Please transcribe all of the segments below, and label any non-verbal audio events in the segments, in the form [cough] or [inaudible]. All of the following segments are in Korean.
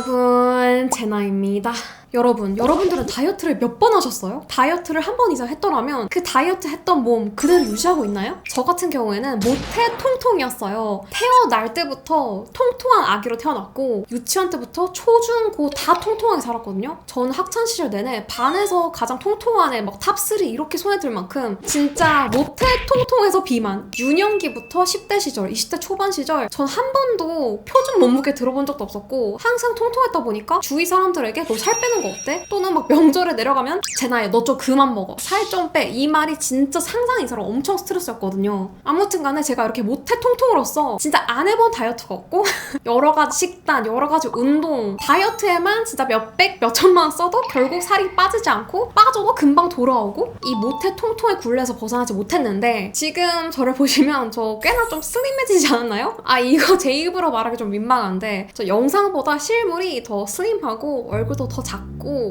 여러분, 제나입니다. 여러분, 여러분들은 다이어트를 몇 번 하셨어요? 다이어트를 한 번 이상 했더라면 그 다이어트 했던 몸 그대로 유지하고 있나요? 저 같은 경우에는 모태 통통이었어요. 태어날 때부터 통통한 아기로 태어났고 유치원 때부터 초중 고 다 통통하게 자랐거든요. 저는 학창 시절 내내 반에서 가장 통통한 애 막 탑3 이렇게 손에 들 만큼 진짜 모태 통통에서 비만 유년기부터 10대 시절, 20대 초반 시절 전 한 번도 표준 몸무게 들어본 적도 없었고 항상 통통했다 보니까 주위 사람들에게 너 살 빼는 거 어때? 또는 막 명절에 내려가면 제나야 너 좀 그만 먹어 살 좀 빼 이 말이 진짜 상상 이상으로 엄청 스트레스였거든요 아무튼 간에 제가 이렇게 모태 통통으로서 진짜 안 해본 다이어트가 없고 [laughs] 여러 가지 식단 여러 가지 운동 다이어트에만 진짜 몇백 몇천만 원 써도 결국 살이 빠지지 않고 빠져도 금방 돌아오고 이 모태 통통의 굴레에서 벗어나지 못했는데 지금 저를 보시면 저 꽤나 좀 슬림해지지 않았나요? 아 이거 제 입으로 말하기 좀 민망한데 저 영상보다 실물이 더 슬림하고 얼굴도 더 작고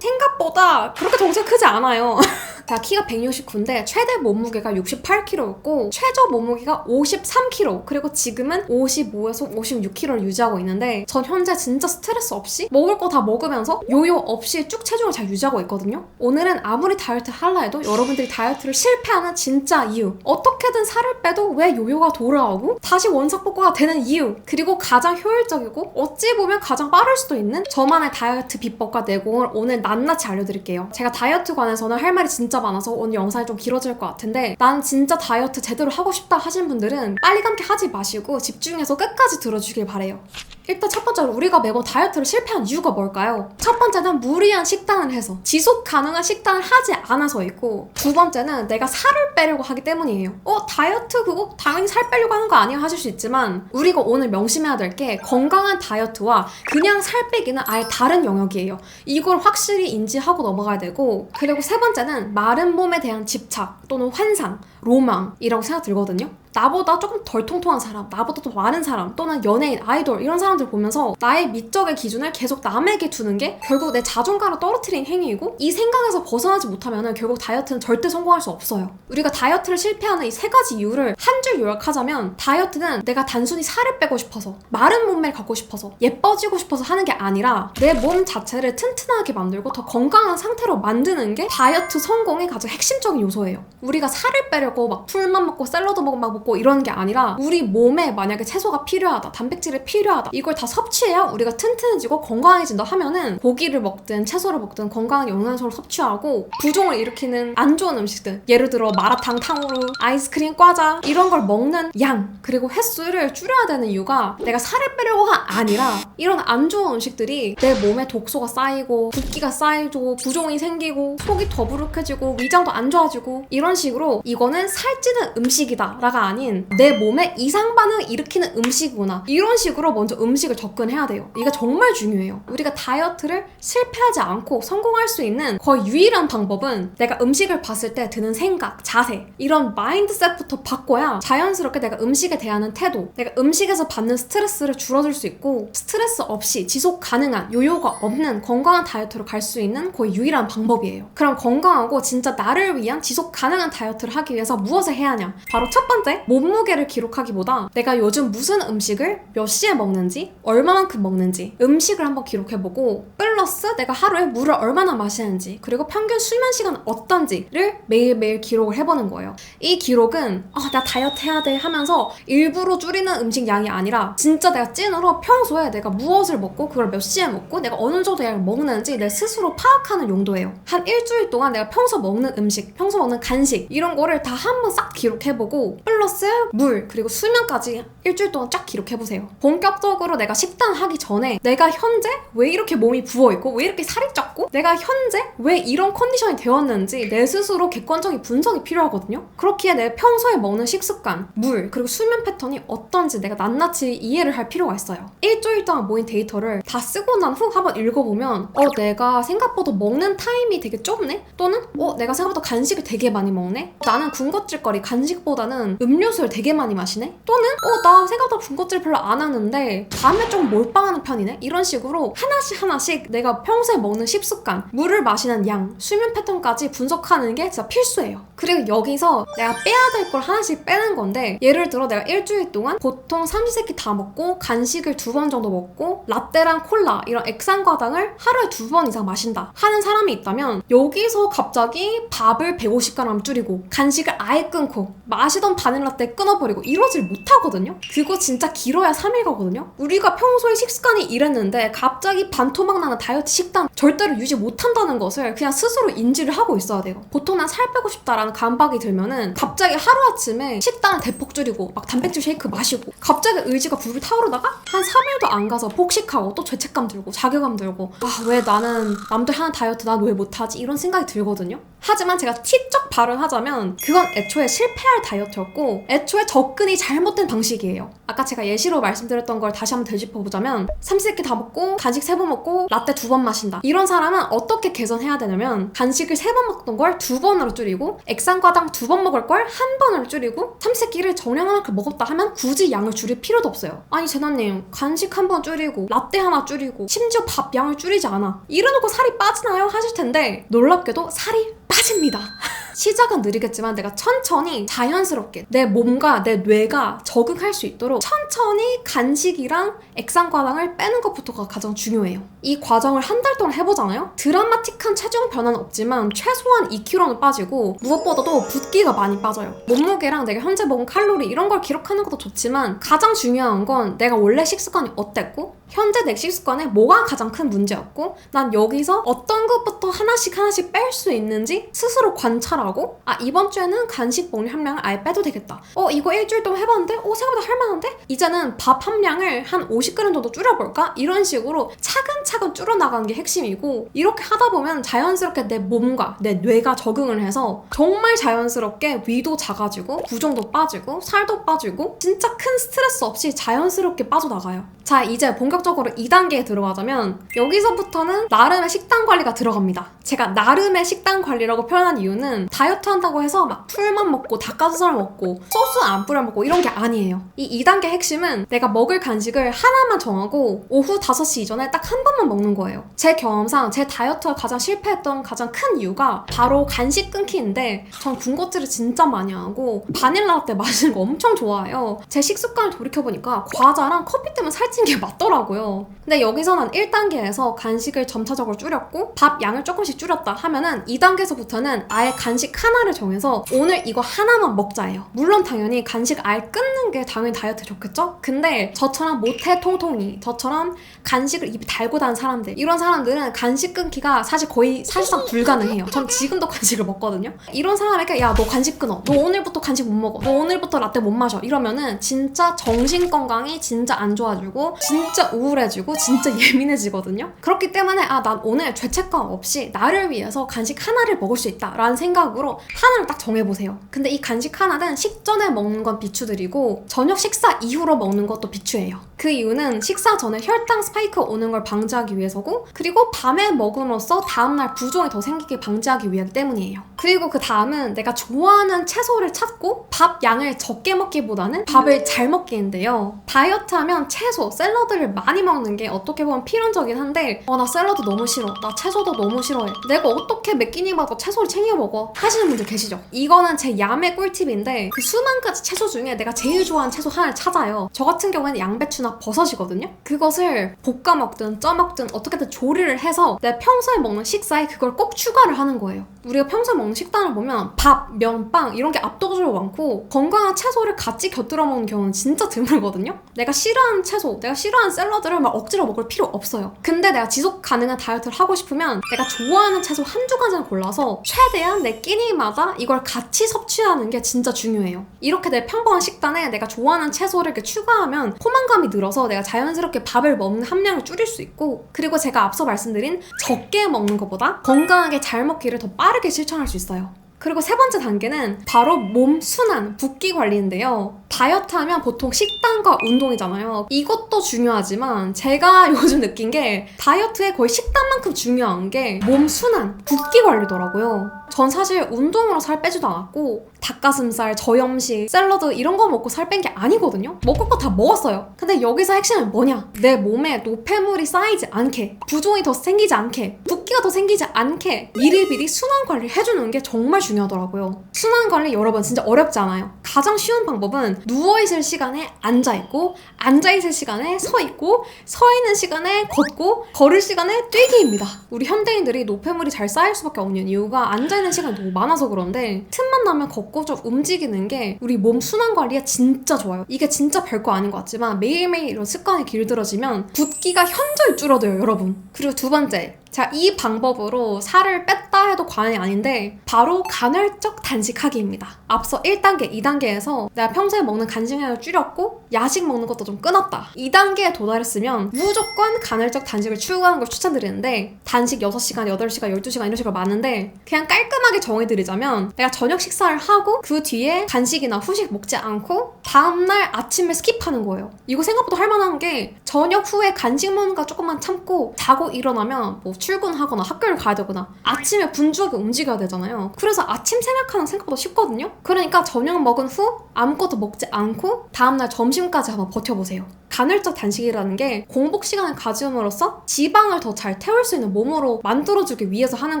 생각보다 그렇게 덩치가 크지 않아요. [laughs] 제가 키가 169인데 최대 몸무게가 68kg였고 최저 몸무게가 53kg 그리고 지금은 55에서 56kg를 유지하고 있는데 전 현재 진짜 스트레스 없이 먹을 거 다 먹으면서 요요 없이 쭉 체중을 잘 유지하고 있거든요. 오늘은 아무리 다이어트 할라 해도 여러분들이 다이어트를 실패하는 진짜 이유. 어떻게든 살을 빼도 왜 요요가 돌아오고 다시 원상복구가 되는 이유. 그리고 가장 효율적이고 어찌 보면 가장 빠를 수도 있는 저만의 다이어트 비법과 내공을 오늘 낱낱이 알려드릴게요 제가 다이어트 관해서는 할 말이 진짜 많아서 오늘 영상이 좀 길어질 것 같은데 난 진짜 다이어트 제대로 하고 싶다 하신 분들은 빨리 감기 하지 마시고 집중해서 끝까지 들어주길 바래요 일단 첫 번째로 우리가 매번 다이어트를 실패한 이유가 뭘까요? 첫 번째는 무리한 식단을 해서 지속 가능한 식단을 하지 않아서이고 두 번째는 내가 살을 빼려고 하기 때문이에요. 어 다이어트 그거 당연히 살 빼려고 하는 거 아니야 하실 수 있지만 우리가 오늘 명심해야 될 게 건강한 다이어트와 그냥 살 빼기는 아예 다른 영역이에요. 이걸 확실히 인지하고 넘어가야 되고 그리고 세 번째는 마른 몸에 대한 집착 또는 환상, 로망이라고 생각 들거든요. 나보다 조금 덜 통통한 사람, 나보다 더 많은 사람, 또는 연예인, 아이돌 이런 사람들 보면서 나의 미적의 기준을 계속 남에게 두는 게 결국 내 자존감을 떨어뜨린 행위이고 이 생각에서 벗어나지 못하면 결국 다이어트는 절대 성공할 수 없어요. 우리가 다이어트를 실패하는 이 세 가지 이유를 한 줄 요약하자면 다이어트는 내가 단순히 살을 빼고 싶어서 마른 몸매를 갖고 싶어서 예뻐지고 싶어서 하는 게 아니라 내 몸 자체를 튼튼하게 만들고 더 건강한 상태로 만드는 게 다이어트 성공의 가장 핵심적인 요소예요. 우리가 살을 빼려고 막 풀만 먹고 샐러드 먹고 막 먹고 이런 게 아니라 우리 몸에 만약에 채소가 필요하다, 단백질이 필요하다 이걸 다 섭취해야 우리가 튼튼해지고 건강해진다 하면은 고기를 먹든 채소를 먹든 건강한 영양소를 섭취하고 부종을 일으키는 안 좋은 음식들 예를 들어 마라탕, 탕후루, 아이스크림, 과자 이런 걸 먹는 양 그리고 횟수를 줄여야 되는 이유가 내가 살을 빼려고가 아니라 이런 안 좋은 음식들이 내 몸에 독소가 쌓이고 붓기가 쌓이고 부종이 생기고 속이 더부룩해지고 위장도 안 좋아지고 이런 식으로 이거는 살찌는 음식이다 라가 아닌 내 몸에 이상 반응을 일으키는 음식이구나. 이런 식으로 먼저 음식을 접근해야 돼요. 이게 정말 중요해요. 우리가 다이어트를 실패하지 않고 성공할 수 있는 거의 유일한 방법은 내가 음식을 봤을 때 드는 생각, 자세. 이런 마인드셋부터 바꿔야 자연스럽게 내가 음식에 대하는 태도 내가 음식에서 받는 스트레스를 줄여줄 수 있고 스트레스 없이 지속 가능한 요요가 없는 건강한 다이어트로 갈 수 있는 거의 유일한 방법이에요. 그럼 건강하고 진짜 나를 위한 지속 가능한 다이어트를 하기 위해서 무엇을 해야 하냐? 바로 첫 번째 몸무게를 기록하기보다 내가 요즘 무슨 음식을 몇 시에 먹는지 얼마만큼 먹는지 음식을 한번 기록해보고 플러스 내가 하루에 물을 얼마나 마시는지 그리고 평균 수면 시간 어떤지를 매일매일 기록을 해보는 거예요. 이 기록은 아, 나 다이어트 해야 돼 하면서 일부러 줄이는 음식 양이 아니라 진짜 내가 찐으로 평소에 내가 무엇을 먹고 그걸 몇 시에 먹고 내가 어느 정도 양을 먹는지 내 스스로 파악하는 용도예요. 한 일주일 동안 내가 평소 먹는 음식 평소 먹는 간식 이런 거를 다 한번 싹 기록해보고 플러스 물 그리고 수면까지 일주일 동안 쫙 기록해보세요. 본격적으로 내가 식단 하기 전에 내가 현재 왜 이렇게 몸이 부어있고 왜 이렇게 살이 쪘고 내가 현재 왜 이런 컨디션이 되었는지 내 스스로 객관적인 분석이 필요하거든요. 그렇기에 내 평소에 먹는 식습관 물 그리고 수면 패턴이 어떤지 내가 낱낱이 이해를 할 필요가 있어요. 일주일 동안 모인 데이터를 다 쓰고 난 후 한번 읽어보면 어 내가 생각보다 먹는 타임이 되게 좁네? 또는 어 내가 생각보다 간식을 되게 많이 먹네? 나는 군것질거리 간식보다는 음료 수를 되게 많이 마시네? 또는 어 나 생각보다 군것질 별로 안 하는데 밤에 좀 몰빵하는 편이네? 이런 식으로 하나씩 하나씩 내가 평소에 먹는 식습관 물을 마시는 양 수면 패턴까지 분석하는 게 진짜 필수예요 그리고 여기서 내가 빼야 될 걸 하나씩 빼는 건데 예를 들어 내가 일주일 동안 보통 삼시세끼 다 먹고 간식을 두 번 정도 먹고 라떼랑 콜라 이런 액상과당을 하루에 두 번 이상 마신다 하는 사람이 있다면 여기서 갑자기 밥을 150g 줄이고 간식을 아예 끊고 마시던 바닐라떼 끊어버리고 이러질 못하거든요? 그거 진짜 길어야 3일 가거든요? 우리가 평소에 식습관이 이랬는데 갑자기 반토막 나는 다이어트 식단 절대로 유지 못한다는 것을 그냥 스스로 인지를 하고 있어야 돼요. 보통 난 살 빼고 싶다라는 감박이 들면은 갑자기 하루아침에 식단을 대폭 줄이고 막 단백질 쉐이크 마시고 갑자기 의지가 불을 타오르다가 한 3일도 안 가서 폭식하고 또 죄책감 들고 자괴감 들고 아 왜 나는 남들 하는 다이어트 난 왜 못하지? 이런 생각이 들거든요. 하지만 제가 티적 발언하자면 그건 애초에 실패할 다이어트였고 애초에 접근이 잘못된 방식이에요. 아까 제가 예시로 말씀드렸던 걸 다시 한번 되짚어보자면 삼시세끼 다 먹고 간식 세 번 먹고 라떼 두 번 마신다. 이런 사람은 어떻게 개선해야 되냐면 간식을 세 번 먹던 걸 두 번으로 줄이고 액상과당 두 번 먹을 걸 한 번으로 줄이고 삼시세끼를 정량만큼 먹었다 하면 굳이 양을 줄일 필요도 없어요 아니 제나님 간식 한 번 줄이고 라떼 하나 줄이고 심지어 밥 양을 줄이지 않아 이래놓고 살이 빠지나요? 하실 텐데 놀랍게도 살이 빠집니다 [laughs] 시작은 느리겠지만 내가 천천히 자연스럽게 내 몸과 내 뇌가 적응할 수 있도록 천천히 간식이랑 액상과당을 빼는 것부터가 가장 중요해요. 이 과정을 한 달 동안 해보잖아요? 드라마틱한 체중 변화는 없지만 최소한 2kg는 빠지고 무엇보다도 붓기가 많이 빠져요. 몸무게랑 내가 현재 먹은 칼로리 이런 걸 기록하는 것도 좋지만 가장 중요한 건 내가 원래 식습관이 어땠고 현재 내 식습관에 뭐가 가장 큰 문제였고 난 여기서 어떤 것부터 하나씩 하나씩 뺄 수 있는지 스스로 관찰하고 아 이번 주에는 간식 먹는 함량을 아예 빼도 되겠다 어 이거 일주일 동안 해봤는데 어 생각보다 할만한데 이제는 밥 함량을 한 50g 정도 줄여볼까 이런 식으로 차근차근 줄여나가는 게 핵심이고 이렇게 하다 보면 자연스럽게 내 몸과 내 뇌가 적응을 해서 정말 자연스럽게 위도 작아지고 부종도 빠지고 살도 빠지고 진짜 큰 스트레스 없이 자연스럽게 빠져나가요. 자 이제 본격적으로 2단계에 들어가자면 여기서부터는 나름의 식단 관리가 들어갑니다. 제가 나름의 식단 관리라고 표현한 이유는 다이어트 한다고 해서 막 풀만 먹고 닭가슴살 먹고 소스 안 뿌려 먹고 이런 게 아니에요. 이 2단계 핵심은 내가 먹을 간식을 하나만 정하고 오후 5시 이전에 딱 한 번만 먹는 거예요. 제 경험상 제 다이어트가 가장 실패했던 가장 큰 이유가 바로 간식 끊기인데 전 군것질을 진짜 많이 하고 바닐라 라떼 마시는 거 엄청 좋아해요. 제 식습관을 돌이켜보니까 과자랑 커피 때문에 살찐 게 맞더라고요. 근데 여기서는 1단계에서 간식을 점차적으로 줄였고 밥 양을 조금씩 줄였다 하면은 2단계에서부터는 아예 간식 하나를 정해서 오늘 이거 하나만 먹자예요. 물론 당연히 간식 아예 끊는 게 당연히 다이어트 좋겠죠? 근데 저처럼 모태 통통이 저처럼 간식을 입에 달고 다는 사람들. 이런 사람들은 간식 끊기가 사실 거의 사실상 불가능해요. 전 지금도 간식을 먹거든요. 이런 사람에게 야 너 간식 끊어. 너 오늘부터 간식 못 먹어. 너 오늘부터 라떼 못 마셔. 이러면은 진짜 정신 건강이 진짜 안 좋아지고 진짜 우울해지고 진짜 [laughs] 예민해지거든요. 그렇기 때문에 아 난 오늘 죄책감 없이 나를 위해서 간식 하나를 먹을 수 있다 라는 생각으로 하나를 딱 정해보세요. 근데 이 간식 하나는 식전에 먹는 건 비추드리고 저녁 식사 이후로 먹는 것도 비추예요 그 이유는 식사 전에 혈당 스파이크 오는 걸 방지하기 위해서고 그리고 밤에 먹음으로써 다음날 부종이 더 생기게 방지하기 위하기 때문이에요. 그리고 그 다음은 내가 좋아하는 채소를 찾고 밥 양을 적게 먹기보다는 밥을 잘 먹기인데요. 다이어트 하면 채소, 샐러드를 많이 먹는 게 어떻게 보면 필연적이긴 한데 어 나 샐러드 너무 싫어. 나 채소도 너무 싫어해. 내가 어떻게 몇 끼니마다 채소를 챙겨 먹어? 하시는 분들 계시죠? 이거는 제 야매 꿀팁인데 그 수만 가지 채소 중에 내가 제일 좋아하는 채소 하나를 찾아요. 저 같은 경우에는 양배추나 버섯이거든요? 그것을 볶아 먹든 쪄 먹든 어떻게든 조리를 해서 내 평소에 먹는 식사에 그걸 꼭 추가를 하는 거예요. 우리가 평소에 먹는 식단을 보면 밥, 면, 빵 이런 게 압도적으로 많고 건강한 채소를 같이 곁들여 먹는 경우는 진짜 드물거든요 내가 싫어하는 채소, 내가 싫어하는 샐러드를 막 억지로 먹을 필요 없어요. 근데 내가 지속 가능한 다이어트를 하고 싶으면 내가 좋아하는 채소 한두 가지는 골라서 최대한 내 끼니마다 이걸 같이 섭취하는 게 진짜 중요해요. 이렇게 내 평범한 식단에 내가 좋아하는 채소를 이렇게 추가하면 포만감이 늘어서 내가 자연스럽게 밥을 먹는 함량을 줄일 수 있고 그리고 제가 앞서 말씀드린 적게 먹는 것보다 건강하게 잘 먹기를 더 빠르게 실천할 수 있어요 그리고 세 번째 단계는 바로 몸 순환, 붓기 관리인데요. 다이어트 하면 보통 식단과 운동이잖아요. 이것도 중요하지만 제가 [laughs] 요즘 느낀 게 다이어트에 거의 식단만큼 중요한 게 몸 순환, 붓기 관리더라고요. 전 사실 운동으로 살 빼지도 않았고 닭가슴살, 저염식, 샐러드 이런 거 먹고 살 뺀 게 아니거든요. 먹을 거 다 먹었어요. 근데 여기서 핵심은 뭐냐? 내 몸에 노폐물이 쌓이지 않게, 부종이 더 생기지 않게, 붓기가 더 생기지 않게 미리미리 순환 관리를 해주는 게 정말 중요하더라고요. 순환 관리 여러분 진짜 어렵지 않아요. 가장 쉬운 방법은 누워 있을 시간에 앉아 있고, 앉아 있을 시간에 서 있고, 서 있는 시간에 걷고, 걸을 시간에 뛰기입니다. 우리 현대인들이 노폐물이 잘 쌓일 수밖에 없는 이유가 앉아 있는 시간이 너무 많아서 그런데 틈만 나면 걷고 좀 움직이는 게 우리 몸 순환 관리에 진짜 좋아요. 이게 진짜 별거 아닌 것 같지만 매일매일 이런 습관이 길들어지면 붓기가 현저히 줄어들어요, 여러분. 그리고 두 번째, 자, 이 방법으로 살을 뺐다 해도 과언이 아닌데 바로 간헐적 단식하기입니다. 앞서 1단계, 2단계에서 내가 평소에 먹는 간식량을 줄였고 야식 먹는 것도 좀 끊었다. 2단계에 도달했으면 무조건 간헐적 단식을 추구하는 걸 추천드리는데 단식 6시간, 8시간, 12시간 이런 식으로 많은데 그냥 깔끔하게 정해드리자면 내가 저녁 식사를 하고 그 뒤에 간식이나 후식 먹지 않고 다음날 아침에 스킵하는 거예요. 이거 생각보다 할만한 게 저녁 후에 간식 먹는 거 조금만 참고 자고 일어나면 뭐 출근하거나 학교를 가야 되거나 아침에 분주하게 움직여야 되잖아요. 그래서 아침 생각하는 거 생각보다 쉽거든요. 그러니까 저녁 먹은 후 아무것도 먹지 않고 다음날 점심까지 한번 버텨보세요. 간헐적 단식이라는 게 공복 시간을 가짐으로써 지방을 더 잘 태울 수 있는 몸으로 만들어주기 위해서 하는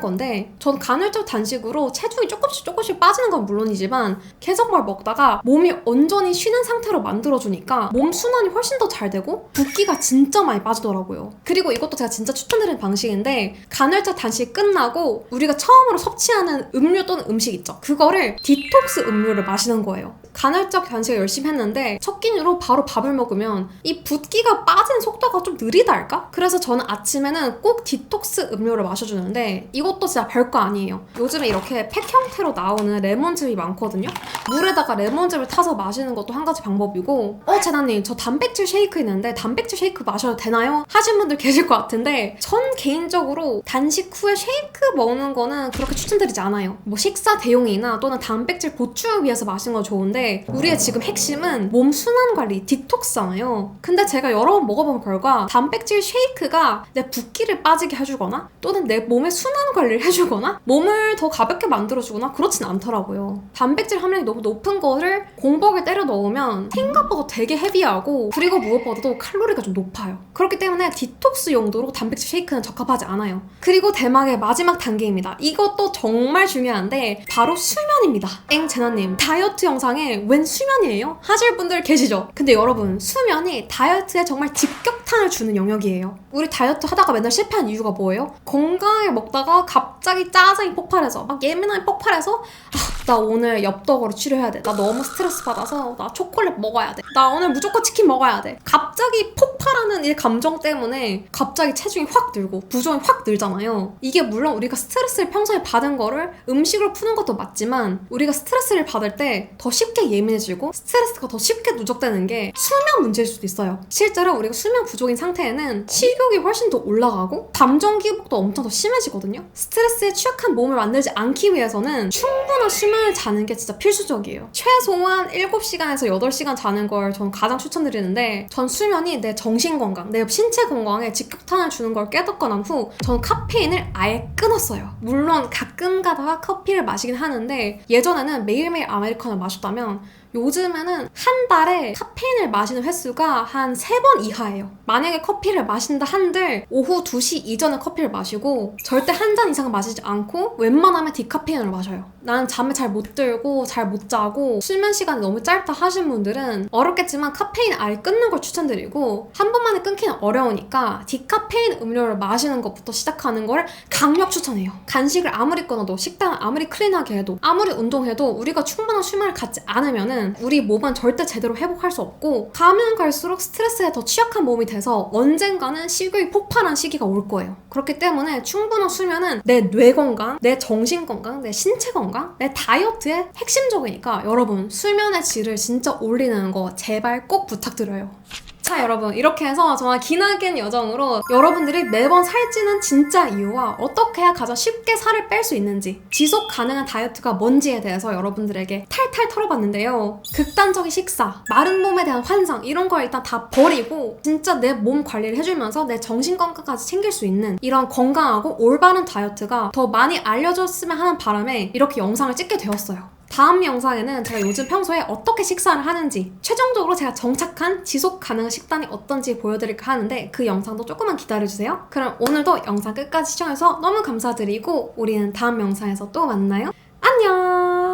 건데 전 간헐적 단식으로 체중이 조금씩 조금씩 빠지는 건 물론이지만 계속 뭘 먹다가 몸이 온전히 쉬는 상태로 만들어주니까 몸 순환이 훨씬 더 잘 되고 붓기가 진짜 많이 빠지더라고요. 그리고 이것도 제가 진짜 추천드리는 방식인데 간헐적 단식 끝나고 우리가 처음으로 섭취하는 음료 또는 음식 있죠. 그거를 디톡스 음료를 마시는 거예요. 간헐적 단식을 열심히 했는데 첫 끼니로 바로 밥을 먹으면 이 붓기가 빠지는 속도가 좀 느리달까? 그래서 저는 아침에는 꼭 디톡스 음료를 마셔주는데 이것도 진짜 별거 아니에요. 요즘에 이렇게 팩 형태로 나오는 레몬즙이 많거든요. 물에다가 레몬즙을 타서 마시는 것도 한 가지 방법이고 어 재나님 저 단백질 쉐이크 있는데 단백질 쉐이크 마셔도 되나요? 하신 분들 계실 것 같은데 전 개인적으로 단식 후에 쉐이크 먹는 거는 그렇게 추천드리지 않아요. 뭐 식사 대용이나 또는 단백질 보충을 위해서 마시는 건 좋은데 우리의 지금 핵심은 몸 순환 관리 디톡스잖아요. 근데 제가 여러 번 먹어본 결과 단백질 쉐이크가 내 붓기를 빠지게 해주거나 또는 내 몸의 순환 관리를 해주거나 몸을 더 가볍게 만들어주거나 그렇진 않더라고요. 단백질 함량이 너무 높은 거를 공복에 때려 넣으면 생각보다 되게 헤비하고 그리고 무엇보다도 칼로리가 좀 높아요. 그렇기 때문에 디톡스 용도로 단백질 쉐이크는 적합하지 않아요. 그리고 대망의 마지막 단계입니다. 이것도 정말 중요한데 바로 수면입니다. 엥 제나님 다이어트 영상에 웬 수면이에요? 하실 분들 계시죠? 근데 여러분 수면이 다이어트에 정말 직격탄을 주는 영역이에요. 우리 다이어트 하다가 맨날 실패한 이유가 뭐예요? 건강하게 먹다가 갑자기 짜증이 폭발해서 막 예민함이 폭발해서 아, 나 오늘 엽떡으로 치료해야 돼. 나 너무 스트레스 받아서 나 초콜릿 먹어야 돼. 나 오늘 무조건 치킨 먹어야 돼. 갑자기 폭발하는 이 감정 때문에 갑자기 체중이 확 늘고 부종이 확 늘잖아요. 이게 물론 우리가 스트레스를 평소에 받은 거를 음식으로 푸는 것도 맞지만 우리가 스트레스를 받을 때 더 쉽게 예민해지고 스트레스가 더 쉽게 누적되는 게 수면 문제일 수도 있어요. 실제로 우리가 수면 부족인 상태에는 식욕이 훨씬 더 올라가고 감정 기복도 엄청 더 심해지거든요. 스트레스에 취약한 몸을 만들지 않기 위해서는 충분한 수면을 자는 게 진짜 필수적이에요. 최소한 7시간에서 8시간 자는 걸 저는 가장 추천드리는데 전 수면이 내 정신 건강, 내 신체 건강에 직격탄을 주는 걸 깨닫고 난 후 저는 카페인을 아예 끊었어요. 물론 가끔 가다가 커피를 마시긴 하는데 예전에는 매일매일 아메리카노를 마셨다면 요즘에는 한 달에 카페인을 마시는 횟수가 한 세 번 이하예요. 만약에 커피를 마신다 한들 오후 2시 이전에 커피를 마시고 절대 한 잔 이상 마시지 않고 웬만하면 디카페인을 마셔요. 난 잠을 잘 못 들고 잘 못 자고 수면 시간이 너무 짧다 하신 분들은 어렵겠지만 카페인 아예 끊는 걸 추천드리고 한 번만에 끊기는 어려우니까 디카페인 음료를 마시는 것부터 시작하는 걸 강력 추천해요. 간식을 아무리 끊어도 식단을 아무리 클린하게 해도 아무리 운동해도 우리가 충분한 수면을 갖지 않으면은 우리 몸은 절대 제대로 회복할 수 없고 가면 갈수록 스트레스에 더 취약한 몸이 돼서 언젠가는 식욕이 폭발한 시기가 올 거예요. 그렇기 때문에 충분한 수면은 내 뇌 건강, 내 정신 건강, 내 신체 건강, 내 다이어트의 핵심적이니까 여러분 수면의 질을 진짜 올리는 거 제발 꼭 부탁드려요. 자 여러분. 이렇게 해서 정말 기나긴 여정으로 여러분들이 매번 살찌는 진짜 이유와 어떻게 해야 가장 쉽게 살을 뺄 수 있는지 지속 가능한 다이어트가 뭔지에 대해서 여러분들에게 탈탈 털어봤는데요. 극단적인 식사, 마른 몸에 대한 환상 이런 걸 일단 다 버리고 진짜 내 몸 관리를 해주면서 내 정신 건강까지 챙길 수 있는 이런 건강하고 올바른 다이어트가 더 많이 알려졌으면 하는 바람에 이렇게 영상을 찍게 되었어요 다음 영상에는 제가 요즘 평소에 어떻게 식사를 하는지 최종적으로 제가 정착한 지속 가능한 식단이 어떤지 보여드릴까 하는데 그 영상도 조금만 기다려주세요. 그럼 오늘도 영상 끝까지 시청해서 너무 감사드리고 우리는 다음 영상에서 또 만나요. 안녕!